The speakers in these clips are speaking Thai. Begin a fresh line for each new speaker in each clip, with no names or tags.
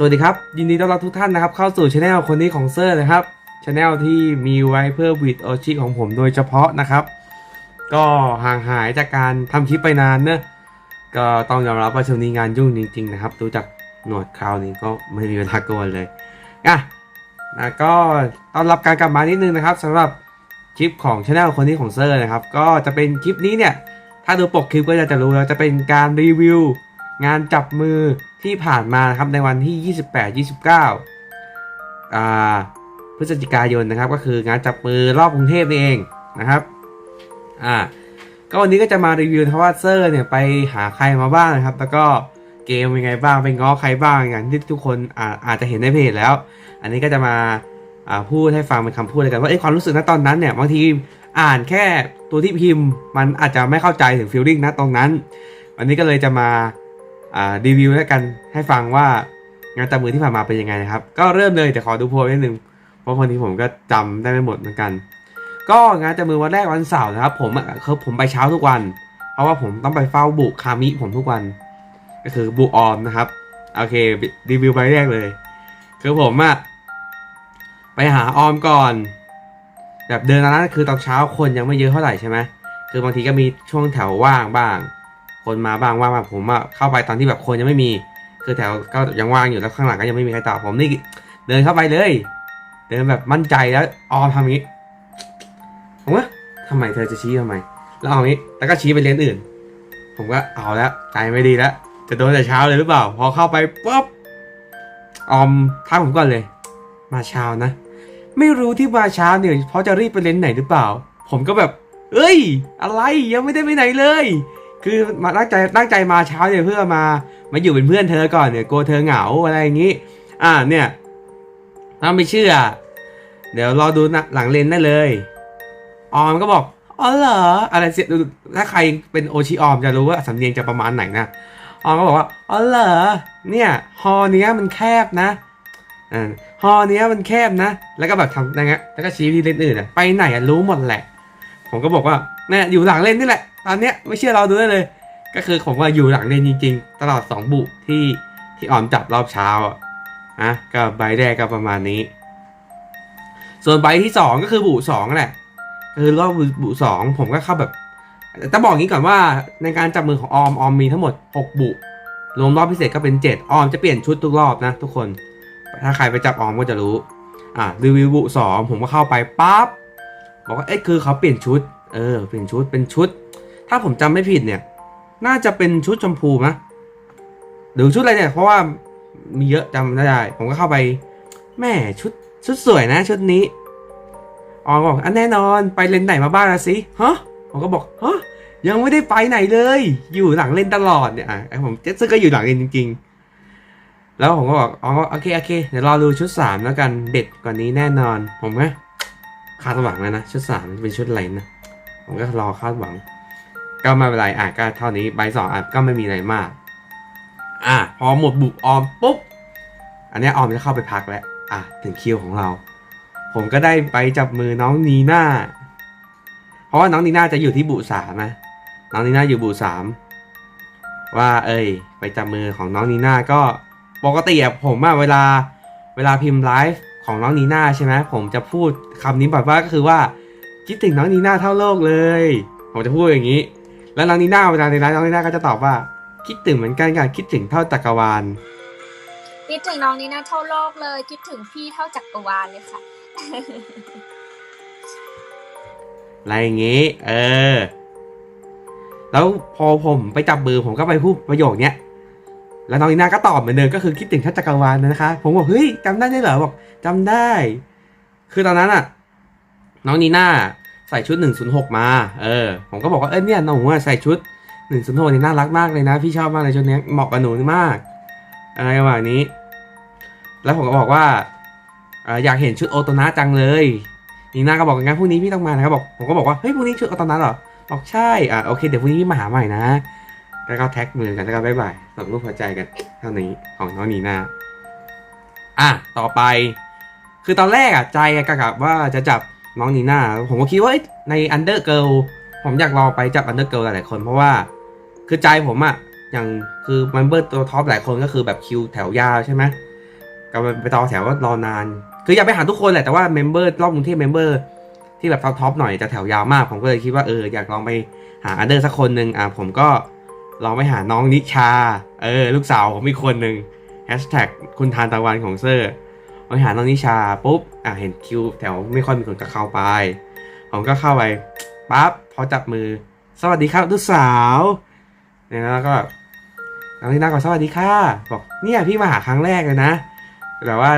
สวัสดีครับ ยินดีต้อนรับทุกท่านนะครับ เข้าสู่ช anel คนนี้ของเซอร์นะครับช anel ที่มีไว้เพื่อวิดโอชิของผมโดยเฉพาะนะครับ ก็ห่างหายจากการทำคลิปไปนานเนอะก็ต้องยอมรับว่าช่วงนี้งานยุ่งจริง ๆ นะครับดูจากหนวดคราวนี้ก็ไม่มีเวลาโกนเลยอะนะก็ต้อนรับการกลับมานิดนึงนะครับสำหรับคลิปของช anel คนนี้ของเซอร์นะครับ ก็จะเป็นคลิปนี้เนี่ยถ้าดูปกคลิปก็จะรู้แล้วจะเป็นการรีวิวงานจับมือ ที่ผ่านมานะครับในวันที่ 28 29อ่าพฤศจิกายนนะครับ ก็คืองานจับมือรอบกรุงเทพนี่เองนะครับอ่าก็วันนี้ก็จะมารีวิวนะครับว่าเซอร์เนี่ยไปหาใครมาบ้างนะครับ แล้วก็เกมเป็นไงบ้างไปง้อใครบ้างอย่างที่ทุกคนอาอาจจะเห็นในเพจแล้ว อันนี้ก็จะมาพูดให้ฟังเป็นคำพูดเลยกันว่าเอ้ความรู้สึกณตอนนั้นเนี่ยบางทีอ่านแค่ตัวที่พิมพ์ มันอาจจะไม่เข้าใจถึงฟีลลิ่งณตรงนั้น วันนี้ก็เลยจะมา รีวิวแล้วกันให้ฟังว่างานจับมือที่ผ่านมาเป็นยังไงนะครับ ก็เริ่มเลยแต่ขอดูโพลนิดนึงเพราะวันนี้ผมก็จำได้ไม่หมดเหมือนกัน ก็งานจับมือวันแรกวันเสาร์นะครับ ผมคือผมไปเช้าทุกวัน เพราะว่าผมต้องไปเฝ้าบุคามิผมทุกวัน ก็คือบุออมนะครับโอเครีวิวไปแรกเลย คือผมอะไปหาออมก่อน แบบเดินตอนนั้นคือตอนเช้าคนยังไม่เยอะเท่าไหร่ใช่ไหมคือบางทีก็มีช่วงแถวว่างบ้าง คนมาบ้างว่างบ้าผมอะเข้าไปตอนที่แบบคนยังไม่มี คือแถวก็ยังว่างอยู่แล้วข้างหลังก็ยังไม่มีใครตอบผมนี่เดินเข้าไปเลย เดินแบบมั่นใจแล้วออมทำอย่างนี้ผมว่าทำไมเธอจะชี้ทำไมแล้วเอาอย่างนี้แล้วก็ชี้ไปเลนอื่น ผมก็เอาแล้วใจไม่ดีแล้วจะโดนแต่เช้าเลยหรือเปล่า พอเข้าไปปุ๊บออมทักผมก่อนเลย มาเช้านะ ไม่รู้ที่มาเช้าเนี่ยเพราะจะรีบไปเลนไหนหรือเปล่า ผมก็แบบเอ้ย อะไรยังไม่ได้ไปไหนเลย คือมาตั้งใจตั้งใจมาเช้าเนี่ยเพื่อมามาอยู่เป็นเพื่อนเธอก่อนเนี่ยกลัวเธอเหงาอะไรอย่างนี้ อ่าเนี่ยถ้าไม่เชื่อ เดี๋ยวรอดูนะหลังเลนได้เลยออมก็บอกอ๋อเหรออะไรเสียดูถ้าใครเป็นโอชิออมจะรู้ว่าสำเนียงจะประมาณไหนนะออมก็บอกว่าอ๋อเหรอเนี่ยฮอเนี้ยมันแคบนะอ่าฮอเนี้ยมันแคบนะ แล้วก็แบบทำอย่างเงี้ยแล้วก็ชี้ที่เลนอื่นอะไปไหนอะรู้หมดแหละ ผมก็บอกว่าเนี่ยอยู่หลังเลนนี่แหละ อันเนี้ยไม่เชื่อเราดูได้เลย ก็คือผมว่าอยู่หลังเลนจริง ๆ ตลอดสองบุที่ที่ออมจับรอบเช้าอะนะก็ใบแรกก็ประมาณนี้ ส่วนใบที่สองก็คือบุสองแหละคือรอบบุสองผมก็เข้าแบบต้องบอกงนี้ก่อนว่าในการจับมือของออมออมมีทั้งหมด 6 บุรวมรอบพิเศษก็เป็น 7 ออมจะเปลี่ยนชุดทุกรอบนะ ทุกคน ถ้าใครไปจับออมก็จะรู้ อะรีวิวบุสองผมก็เข้าไปปั๊บบอกว่าเอ้ยคือเขาเปลี่ยนชุด เออเปลี่ยนชุดเป็นชุด ถ้าผมจำไม่ผิดเนี่ย น่าจะเป็นชุดชมพูนะหรือชุดอะไรเนี่ย เพราะว่ามีเยอะจำไม่ได้ ผมก็เข้าไป แม่ชุดชุดสวยนะชุดนี้ออบอกอันแน่นอนไปเลนไหนมาบ้างละสิฮะผมก็บอกฮะยังไม่ได้ไปไหนเลย อยู่หลังเลนตลอดเนี่ยอะไอผมเจสซึ่งก็อยู่หลังเลนจริง ๆ แล้วผมก็บอกอ๋อโอเคโอเคเดี๋ยวรอดูชุดสามแล้วกันเด็ดกว่านี้แน่นอน ผมก็คาดหวังเลยนะ ชุดสามเป็นชุดอะไรนะผมก็รอคาดหวัง ก็ไม่เป็นไรอะก็เท่านี้ใบสองอะก็ไม่มีอะไรมาก อะพอหมดบุกออมปุ๊บ อันนี้ออมจะเข้าไปพักแล้ว อะถึงคิวของเรา ผมก็ได้ไปจับมือน้องนีน่า เพราะว่าน้องนีน่าจะอยู่ที่บุสามนะ น้องนีน่าอยู่บุสามว่าเอ้ย ไปจับมือของน้องนีน่าก็ปกติอะผมอะเวลาเวลาพิมพ์ไลฟ์ของน้องนีน่าใช่ไหมผมจะพูดคำนี้แบบว่าก็คือว่าคิดถึงน้องนีน่าเท่าโลกเลย ผมจะพูดอย่างนี้ แล้วน้องนีน่าเวลาในไลฟ์น้องนีน่าก็จะตอบว่า คิดถึงเหมือนกันค่ะคิดถึงเท่าจักรวาล
คิดถึงน้องนี่นะเท่าโลกเลย คิดถึงพี่เท่าจักรวาลเลยค่ะ
อะไรอย่างงี้ เออ แล้วพอผมไปจับมือผมก็ไปพูดประโยคเนี้ยแล้วน้องนีน่าก็ตอบเหมือนเดิมก็คือคิดถึงท่านจักรวาลนะคะ ผมบอกเฮ้ยจำได้ด้วยเหรอบอกจำได้ คือตอนนั้นอะ น้องนีน่า ใส่ชุด 106 มา เออ ผมก็บอกว่า เออเนี่ยน้องหนูใส่ชุด 106 นี่น่ารักมากเลยนะ พี่ชอบมากเลยชุดเนี้ยเหมาะกับหนูมาก อะไรประมาณนี้ แล้วผมก็บอกว่าอยากเห็นชุดโอโตนะจังเลยนีน่าก็บอกงั้นพรุ่งนี้พี่ต้องมานะครับบอก ผมก็บอกว่า เฮ้ยพรุ่งนี้ชุดโอโตนะเหรอ บอกใช่ อะโอเคเดี๋ยวพรุ่งนี้พี่มาหาใหม่นะ แล้วก็แท็กมือกันแล้วก็บ๊ายบายส่งรูปหัวใจกันเท่านี้ของน้องนีน่า อะต่อไป คือตอนแรกอะใจอะกะกะว่าจะจับ น้องนีน่าผมก็คิดว่าในอันเดอร์เกิลผมอยากลองไปจับอันเดอร์เกิลหลายๆคนเพราะว่าคือใจผมอะอย่างคือมันเบอร์ตัวท็อปหลายคนก็คือแบบคิวแถวยาวใช่ไหมก็ไปต่อแถวก็รอนาน คืออยากไปหาทุกคนแหละแต่ว่าเมมเบอร์รอบกรุงเทพเมมเบอร์ที่แบบท็อปๆหน่อยจะแถวยาวมาก ผมก็เลยคิดว่าเอออยากลองไปหาอันเดอร์สักคนหนึ่งอะผมก็ลองไปหาน้องนิชา เออ ลูกสาวผมอีกคนหนึ่งแฮชแท็กคุณทานตะวันของเซอร์ ไปหาน้องนิชาปุ๊บอะเห็นคิวแถวไม่ค่อยมีคนจะเข้าไป ผมก็เข้าไปปั๊บพอจับมือสวัสดีครับลูกสาวเนี่ยแล้วก็แบบน้องนีน่าก็สวัสดีค่ะบอกเนี่ยพี่มาหาครั้งแรกเลยนะแบบว่า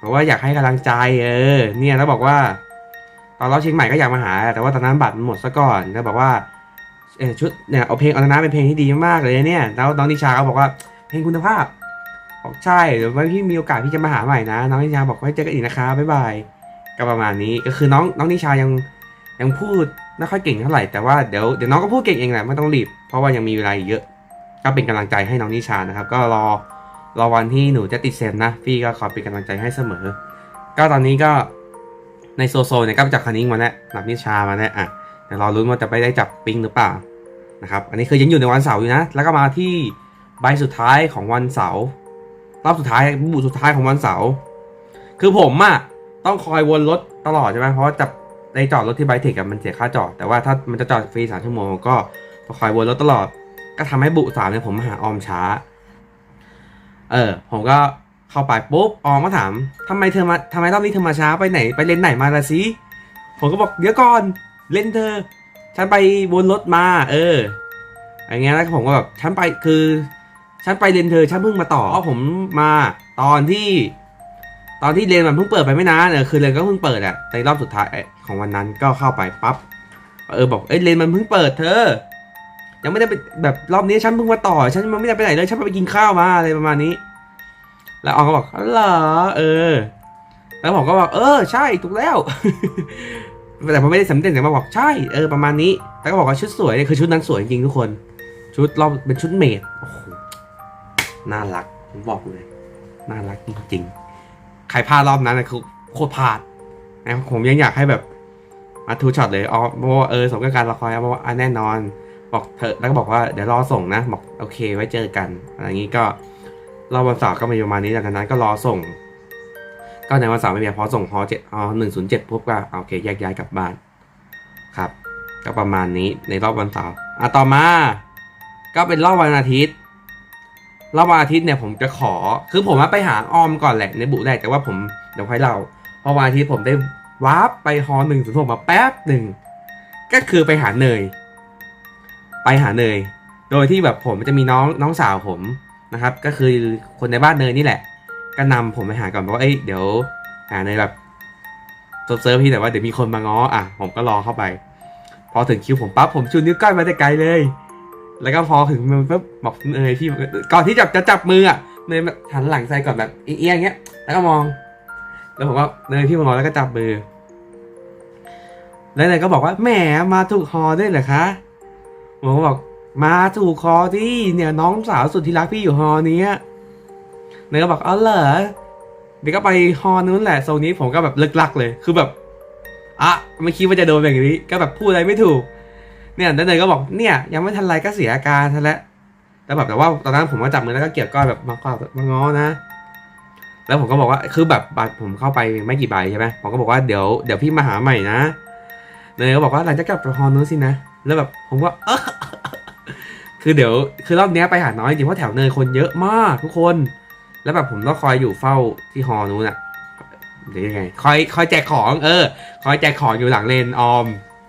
บอกว่าอยากให้กำลังใจเออ เนี่ยแล้วบอกว่า ตอนเราเชียงใหม่ก็อยากมาหา แต่ว่าตอนนั้นบัตรมันหมดซะก่อนแล้วบอกว่าเออชุดเนี่ยเอาเพลงเอานาเป็นเพลงที่ดีมากเลยเนี่ย แล้วน้องนิชาก็บอกว่าเพลงคุณภาพ บอกใช่เดี๋ยวไว้พี่มีโอกาสพี่จะมาหาใหม่นะ น้องนิชาบอกไว้เจอกันอีกนะคะบ๊ายบายก็ประมาณนี้ก็คือน้องน้องนิชายังยังพูดไม่ค่อยเก่งเท่าไหร่แต่ว่าเดี๋ยวเดี๋ยวน้องก็พูดเก่งเองแหละไม่ต้องรีบเพราะว่ายังมีเวลาอีกเยอะ ก็เป็นกำลังใจให้น้องนิชานะครับ ก็รอรอวันที่หนูจะติดเซมนะ พี่ก็ขอเป็นกำลังใจให้เสมอ ก็ตอนนี้ก็ในโซโซเนี่ยก็จับคันนิ้งมาแล้วนับนิชามาแล้วอะเดี๋ยวรอรุ้นว่าจะไปได้จับปิงหรือเปล่านะครับอันนี้คือยังอยู่ในวันเสาร์อยู่นะ แล้วก็มาที่ใบสุดท้ายของวันเสาร์ รอบสุดท้ายบูสุดท้ายของวันเสาร์คือผมอะต้องคอยวนรถตลอดใช่ไหมเพราะว่าจับในจอดรถที่ไบเทคอะมันเสียค่าจอด แต่ว่าถ้ามันจะจอดฟรีสามชั่วโมงก็คอยวนรถตลอด ก็ทำให้บุสามเนี่ยผมมาหาออมช้า เออ ผมก็เข้าไปปุ๊บออมก็ถามทำไมเธอมาทำไมรอบนี้เธอมาช้าไปไหน ไปเลนไหนมาละสิผมก็บอกเดี๋ยวก่อนเล่นเธอ ฉันไปวนรถมา เอออย่างเงี้ยแล้วผมก็แบบฉันไปคือ ฉันไปเลนเธอฉันเพิ่งมาต่อเพราะผมมาตอนที่ ตอนที่เลนมันเพิ่งเปิดไปไม่นานเออคือเลนก็เพิ่งเปิดอะในรอบสุดท้ายของวันนั้นก็เข้าไปปั๊บเออบอกเอ้ยเลนมันเพิ่งเปิดเธอ ยังไม่ได้ไปแบบรอบนี้ฉันเพิ่งมาต่อ ฉันมันไม่ได้ไปไหนเลยฉันไปกินข้าวมาอะไรประมาณนี้ แล้วอองก็บอกเหรอเออ แล้วผมก็บอกเออ ใช่ถูกแล้วแต่ผมไม่ได้สำเร็จแต่มาบอกใช่เออประมาณนี้ แต่ก็บอกว่าชุดสวยเนี่ยคือชุดนั้นสวยจริงทุกคน ชุดรอบเป็นชุดเมดโอ้โห น่ารักผมบอกเลยน่ารักจริงๆ ใครพลาดรอบนั้นนะคือโคตรพลาดนะผมยังอยากให้แบบมาทูช็อตเลยอ๋อเพราะว่าเออสมกับการละครเพราะว่าแน่นอน บอกเธอแล้วก็บอกว่าเดี๋ยวรอส่งนะ บอกโอเคไว้เจอกันอะไรอย่างนี้ก็รอบวันเสาร์ก็มีประมาณนี้จากนั้นก็รอส่ง ก็ในวันเสาร์ไม่มีพอส่งพอเจ็ดอ๋อหนึ่งศูนย์เจ็ดปุ๊บก็โอเคแยกย้ายกลับบ้านครับ ก็ประมาณนี้ในรอบวันเสาร์อะต่อมา ก็เป็นรอบวันอาทิตย์ รอบวันอาทิตย์เนี่ยผมจะขอ คือผมว่าไปหาออมก่อนแหละในบุแรกแต่ว่าผมเดี๋ยวค่อยเล่าเพราะวันอาทิตย์ผมได้วาร์ปไปฮอหนึ่งศูนย์หกมาแป๊บหนึ่งก็คือไปหาเนย ไปหาเนย โดยที่แบบผมจะมีน้องน้องสาวผมนะครับ ก็คือคนในบ้านเนยนี่แหละ ก็นำผมไปหาก่อนบอกว่าเอ้ยเดี๋ยวหาเนยแบบเซิร์ฟพี่แต่ว่าเดี๋ยวมีคนมาง้ออะผมก็รอเข้าไป พอถึงคิวผมปั๊บผมชูนิ้วก้อยมาแต่ไกลเลย แล้วก็พอถึงมือปุ๊บบอกเนยพี่ก่อนที่จะจะจับมืออะเนยแบบหันหลังใส่ก่อนแบบเอียงเงี้ย แล้วก็มอง แล้วผมก็เนยพี่มองแล้วก็จับมือ แล้วเนยก็บอกว่าแหมมาถูกฮอด้วยเหรอคะผมก็บอกมาถูกคอที่เนี่ยน้องสาวสุดที่รักพี่อยู่ฮอนี้เนยก็บอกเออเหรอเดี๋ยวก็ไปฮอนู้นแหละโซนนี้ผมก็แบบเลิกลักเลย คือแบบอะไม่คิดว่าจะโดนแบบนี้ ก็แบบพูดอะไรไม่ถูก เนี่ยเนยก็บอกเนี่ยยังไม่ทันไรก็เสียอาการซะแล้วแล้วแบบแต่ว่าตอนนั้นผมก็จับมือแล้วก็เกี่ยวก้อยแบบมากอดมางอนะ แล้วผมก็บอกว่าคือแบบบัตรผมเข้าไปไม่กี่ใบใช่ไหมผมก็บอกว่าเดี๋ยวเดี๋ยวพี่มาหาใหม่นะเนยก็บอกว่าหลังจากกลับไปฮอนู้นสินะแล้วแบบผมก็เออคือเดี๋ยวคือรอบนี้ไปหาน้อยจริงเพราะแถวเนยคนเยอะมากทุกคน แล้วแบบผมต้องคอยอยู่เฝ้าที่ฮอนู้นอะหรือยังไงคอยคอยแจกของ เออ คอยแจกของอยู่หลังเลนออม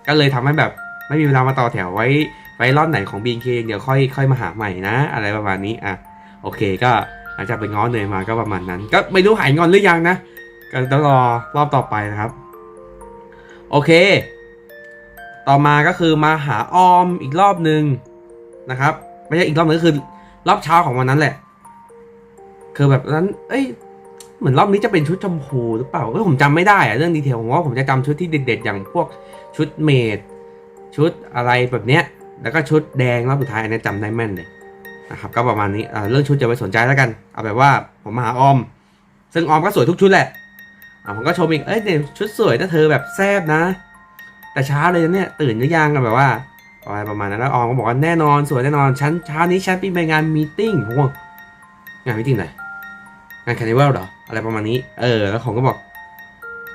ก็เลยทำให้แบบ ไม่มีเวลามาต่อแถวไว้ไว้รอบไหนของบีนเคเดี๋ยวค่อยค่อยมาหาใหม่นะ อะไรประมาณนี้อะโอเคก็หลังจากไปง้อเนยมาก็ประมาณนั้น ก็ไม่รู้หายงอนหรือยังนะก็ต้องรอรอบต่อไปนะครับ โอเค ต่อมาก็คือมาหาออมอีกรอบหนึ่งนะครับ ไม่ใช่อีกรอบนึงก็คือ รอบเช้าของวันนั้นแหละ คือแบบนั้น เอ้ยเหมือนรอบนี้จะเป็นชุดชมพูหรือเปล่าเอ้ยผมจำไม่ได้อะเรื่องดีเทลผมว่าผมจะจำชุดที่เด็ดๆอย่างพวกชุดเมด ชุดอะไรแบบเนี้ยแล้วก็ชุดแดงรอบสุดท้ายอันนี้จำได้แม่นเลยนะครับก็ประมาณนี้เรื่องชุดจะไปสนใจแล้วกัน เอาแบบว่าผมมาหาออม ซึ่งออมก็สวยทุกชุดแหละอ่าผมก็ชมอีกเอ้ยเนี่ยชุดสวยถ้าเธอแบบแซบนะ แต่เช้าเลยเนี่ยตื่นหรือยังอะแบบว่าอะไรประมาณนั้นแล้วออมก็บอกว่าแน่นอนสวยแน่นอนฉันเช้านี้ฉันไปงานมีติ้งผมว่างานมีติ้งไหนงานคานิวัลเหรออะไรประมาณนี้ เออ แล้วผมก็บอก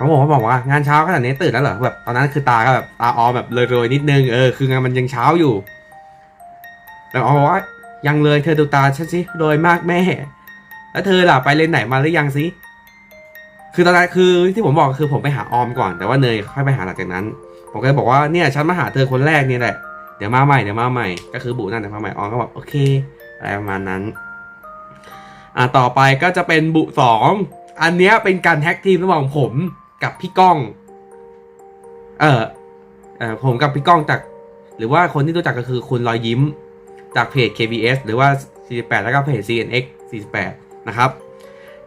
เขาบอกว่าบอกว่างานเช้าขนาดนี้ตื่นแล้วเหรอแบบตอนนั้นคือตาก็แบบตาออมแบบเลย ๆ นิดนึงเออคืองานมันยังเช้าอยู่แล้วออมบอกว่ายังเลยเธอดูตาฉันสิโดยมากแม่ แล้วเธอล่ะไปเรียนไหนมาหรือยังสิคือตอนนั้นคือที่ผมบอกคือผมไปหาออมก่อน แต่ว่าเนยค่อยไปหาหลังจากนั้น ผมก็เลยบอกว่าเนี่ยฉันมาหาเธอคนแรกเนี่ยแหละเดี๋ยวมาใหม่เดี๋ยวมาใหม่ก็คือบุนั่นเดี๋ยวมาใหม่ออมก็บอกโอเคอะไรประมาณนั้นอ่าต่อไปก็จะเป็นบุสองอันเนี้ยเป็นการแท็กทีมระหว่างผม กับพี่ก้อง เออเออผมกับพี่ก้องจาก หรือว่าคนที่รู้จักก็คือคุณรอยยิ้ม จากเพจ KBS หรือว่า 48 แล้วก็เพจ CNX 48 นะครับ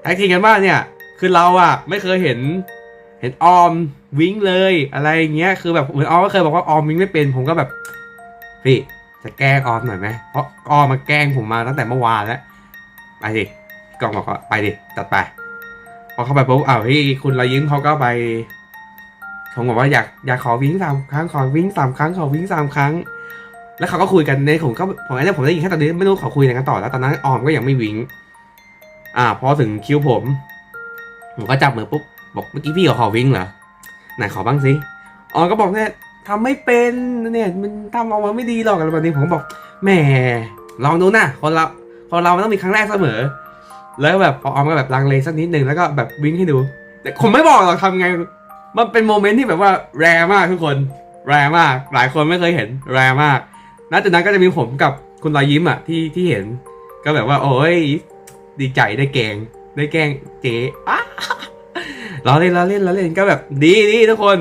แท็กทีกันว่าเนี่ย คือเราอะไม่เคยเห็น เห็นออมวิ่งเลยอะไรอย่างเงี้ย คือแบบเหมือนออมก็เคยบอกว่าออมวิ่งไม่เป็น ผมก็แบบ พี่จะแกล้งออมหน่อยไหมเพราะออมมาแกล้งผมมาตั้งแต่เมื่อวานแล้ว ไปดิก้องบอกว่าไปดิจัดไป พอเข้าไปปุ๊บอ้าวพี่คุณรอยยิ้มเขาก็ไปผมบอกว่าอยากอยากขอวิ่งสามครั้งขอวิ่งสามครั้งขอวิ่งสามครั้ง แล้วเขาก็คุยกันในผมก็ผมไอ้เนี่ยผมได้ยินแค่ตอนนี้ไม่รู้เขาคุยอะไรกันต่อแล้วตอนนั้นออมก็ยังไม่วิ่งอ่าพอถึงคิวผมผมก็จับมือปุ๊บบอกเมื่อกี้พี่ขาขอวิ่งเหรอไหนขอบ้างสิออมก็บอกเนี่ยทำไม่เป็นเนี่ยมันทำออกมาไม่ดีหรอกอะไรแบบนี้ผมก็บอกแหมลองดูนะคนเราคนเรามันต้องมีครั้งแรกเสมอ แล้วแบบออมก็แบบลังเลสักนิดนึงแล้วก็แบบวิ่งให้ดู แต่ผมไม่บอกหรอกทำไง มันเป็นโมเมนต์ที่แบบว่าแรมากทุกคน แรมาก หลายคนไม่เคยเห็นแรมากนัจากนั้นก็จะมีผมกับคุณรอยยิ้มอะที่ที่เห็น ก็แบบว่า โอ้ยดีใจได้แกงได้แกงเจ๊อะล้อเล่นล้อเล่นล้อเล่นก็แบบดีดีทุกคน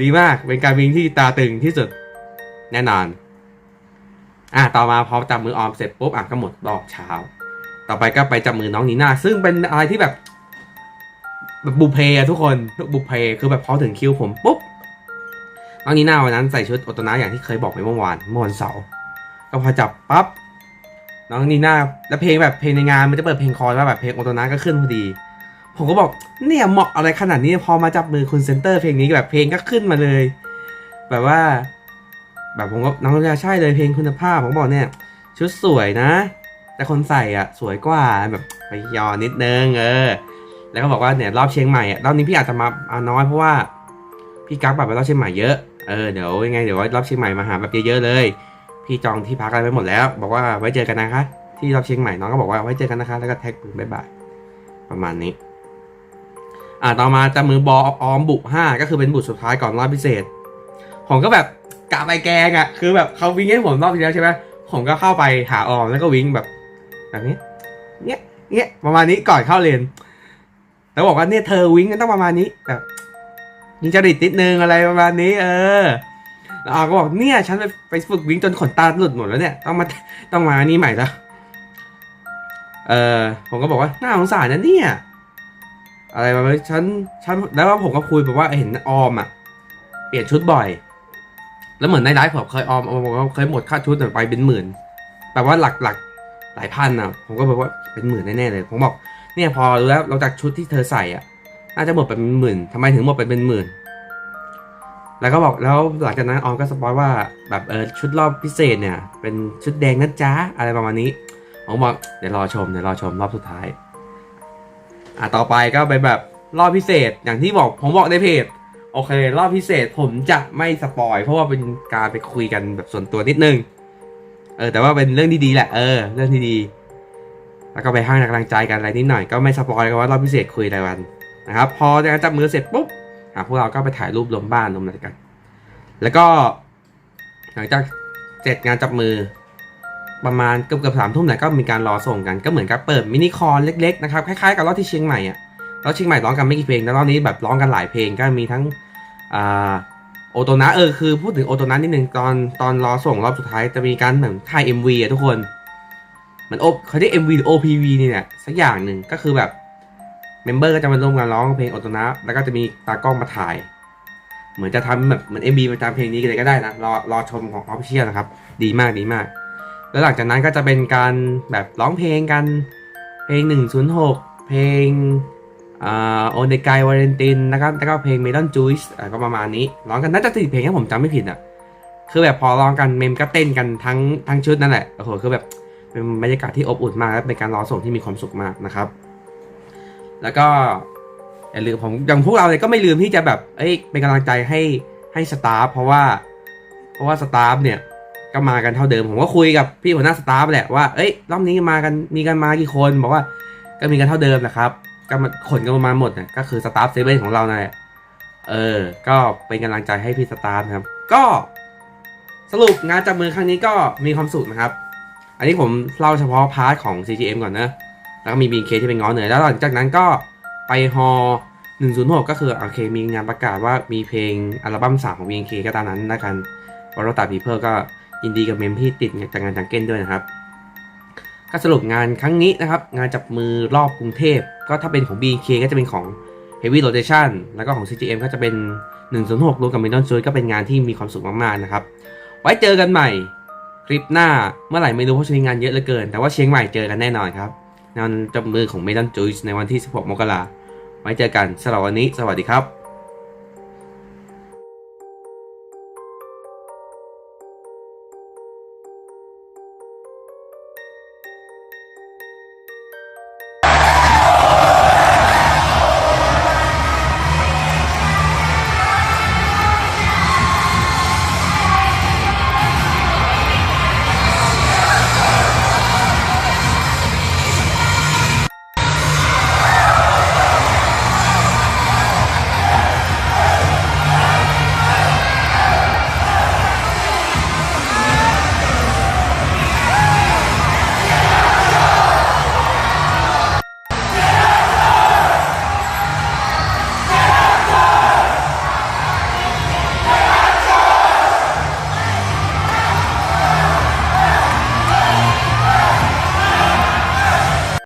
ดีมากเป็นการวิ่งที่ตาตึงที่สุดแน่นอน อะต่อมาพอจับมือออมเสร็จปุ๊บอะก็หมดรอบเช้า ต่อไปก็ไปจับมือน้องนีน่าซึ่งเป็นอะไรที่แบบแบบบุเพอะทุกคนบุพเพคือแบบพอถึงคิวผมปุ๊บน้องนีน่าวันนั้นใส่ชุดโอตนะอย่างที่เคยบอกไปเมื่อวานเมื่อวันเสาร์ก็พอจับปั๊บน้องนีน่าแล้วเพลงแบบเพลงในงานมันจะเปิดเพลงคอร์ว่าแบบเพลงโอตนะก็ขึ้นพอดี ผมก็บอกเนี่ยเหมาะอะไรขนาดนี้พอมาจับมือคุณเซนเตอร์เพลงนี้แบบเพลงก็ขึ้นมาเลย แบบว่า แบบผมก็น้องนีน่าใช่เลยเพลงคุณภาพผมบอกเนี่ย ชุดสวยนะ แต่คนใส่อะสวยกว่าแบบไปยอนิดนึงเออ แล้วก็บอกว่าเนี่ยรอบเชียงใหม่อะรอบนี้พี่อาจจะมามาน้อยเพราะว่าพี่กั๊กแบบไปรอบเชียงใหม่เยอะเออเดี๋ยวยังไงเดี๋ยวรอบเชียงใหม่มาหาแบบเยอะๆเลย พี่จองที่พักอะไรไปหมดแล้ว บอกว่าไว้เจอกันนะคะ ที่รอบเชียงใหม่น้องก็บอกว่าไว้เจอกันนะคะ แล้วก็แท็กปืนบายบายประมาณนี้ อ่าต่อมาจะมือบอออมบุห้าก็คือเป็นบุสุดท้ายก่อนรอบพิเศษ ผมก็แบบกะไปแกงอะคือแบบเขาวิ่งให้ผมรอบที่แล้วใช่ไหมผมก็เข้าไปหาออมแล้วก็วิ่งแบบ แบบนี้เนี้ยเนี้ยประมาณนี้ก่อนเข้าเรียนแล้วบอกว่าเนี่ยเธอวิ่งกันต้องประมาณนี้แบบยิงจริตนิดนึงอะไรประมาณนี้ เออแล้วอาก็บอกเนี่ย ฉันไปไปฝึกวิ่งจนขนตาหลุดหมดแล้วเนี่ยต้องมาต้องมานี่ใหม่แล้วเออผมก็บอกว่าน่าสงสารนะเนี่ย อะไรประมาณนี้ฉันฉันแล้วผมก็คุยแบบว่าเห็นออมอะเปลี่ยนชุดบ่อย แล้วเหมือนในไลฟ์ผมเคยออมออมบอกว่าเคยหมดค่าชุดไปเป็นหมื่นแปลว่าหลักหลัก หลายพันอะ ผมก็แบบว่าเป็นหมื่นแน่ๆเลย ผมบอกเนี่ยพอรู้แล้วเราจากชุดที่เธอใส่อะน่าจะหมดไปเป็นหมื่นทำไมถึงหมดไปเป็นหมื่น แล้วก็บอกแล้วหลังจากนั้นออมก็สปอยว่าแบบเออชุดรอบพิเศษเนี่ย เป็นชุดแดงนะจ๊ะอะไรประมาณนี้ผมบอกเดี๋ยวรอชมเดี๋ยวรอชมรอบสุดท้าย อะต่อไปก็เป็นแบบรอบพิเศษอย่างที่บอกผมบอกในเพจโอเค รอบพิเศษผมจะไม่สปอยเพราะว่าเป็นการไปคุยกันแบบส่วนตัวนิดนึง เออแต่ว่าเป็นเรื่องที่ดีแหละเออเรื่องที่ดี แล้วก็ไปห้กำลังใจกันอะไรนิดหน่อยก็ไม่สปอยกันว่ารอบพิเศษคุยอะไรกันนะครับพอจะจับมือเสร็จปุ๊บอะพวกเราก็ไปถ่ายรูปรวมบ้านรวมอะไรกัน แล้วก็ หลังจากเสร็จงานจับมือประมาณเกือบเกือบสามทุ่มเนี่ยก็มีการรอส่งกันก็เหมือนกับเปิดมินิคอนเล็กๆนะครับคล้ายๆกับรอบที่เชียงใหม่อะแล้วเชียงใหม่ร้องกันไม่กี่เพลงแล้วรอบนี้แบบร้องกันหลายเพลงก็มีทั้งอ่า อโตนะเออคือพูดถึงโอโตนะนิดนึงตอนตอนรอส่งรอบสุดท้ายจะมีการเหมือนถ่าย MV อะทุกคนเหมือนโอเขาเรียก MV หรือ OPV นี่เนี่ยสักอย่างหนึ่งก็คือแบบเมมเบอร์ก็จะมาร่วมกันร้องเพลงโอโตนะแล้วก็จะมีตากล้องมาถ่าย เหมือนจะทำแบบเหมือน MV มาตามเพลงนี้เลยก็ได้นะรอรอชมของออฟเชียนะครับ ดีมากดีมาก แล้วหลังจากนั้นก็จะเป็นการแบบร้องเพลงกัน เพลง 106 เพลง โอเดกายวาเลนตินนะครับแล้วก็เพลงเมลอนจูสก็ประมาณนี้ร้องกันน่าจะติดเพลงถ้าผมจำไม่ผิดอะคือแบบพอร้องกันเมมก็เต้นกันทั้งทั้งชุดนั่นแหละโอ้โหคือแบบเป็นบรรยากาศที่อบอุ่นมากและเป็นการรอส่งที่มีความสุขมากนะครับ แล้วก็อย่าลืมผมอย่างพวกเราเนี่ยก็ไม่ลืมที่จะแบบเอ้ยเป็นกำลังใจให้ให้สตาฟเพราะว่า เพราะว่าสตาฟเนี่ยก็มากันเท่าเดิมผมก็คุยกับพี่หัวหน้าสตาฟแหละว่าเอ้ยรอบนี้มากันมีกันมากี่คนบอกว่าก็มีกันเท่าเดิมแหละครับ ก็มาขนกันมาหมดเนี่ยก็คือสตาฟเซเว่นของเรานั่ะเออ ก็เป็นกำลังใจให้พี่สตาฟนะครับ ก็สรุปงานจับมือครั้งนี้ก็มีความสุขนะครับ อันนี้ผมเล่าเฉพาะพาร์ทของ CGM ก่อนนะ แล้วก็มี BK ที่เป็นง้อเหนือแล้วหลังจากนั้นก็ไปฮอ106 ก็คือโอเคมีงานประกาศว่ามีเพลงอัลบั้ม3ของ BK ก็ตามนั้นนะกันวอลตาพีเพิร์ก็ยินดีกับเมมที่ติดจากงานจังเก้นด้วยนะครับ ก็สรุปงานครั้งนี้นะครับ งานจับมือรอบกรุงเทพ ก็ถ้าเป็นของ BK ก็จะเป็นของ Heavy Rotation แล้วก็ของ CGM ก็จะเป็น 106รวมกับ Middle Joy ก็เป็นงานที่มีความสุขมากๆนะครับ ไว้เจอกันใหม่คลิปหน้าเมื่อไหร่ไม่รู้เพราะช่วงนี้งานเยอะเหลือเกิน แต่ว่าเชียงใหม่เจอกันแน่นอนครับงานจับมือของ Middle Joy ในวันที่ 16 มกราไว้เจอกันสำหรับวันนี้ สวัสดีครับ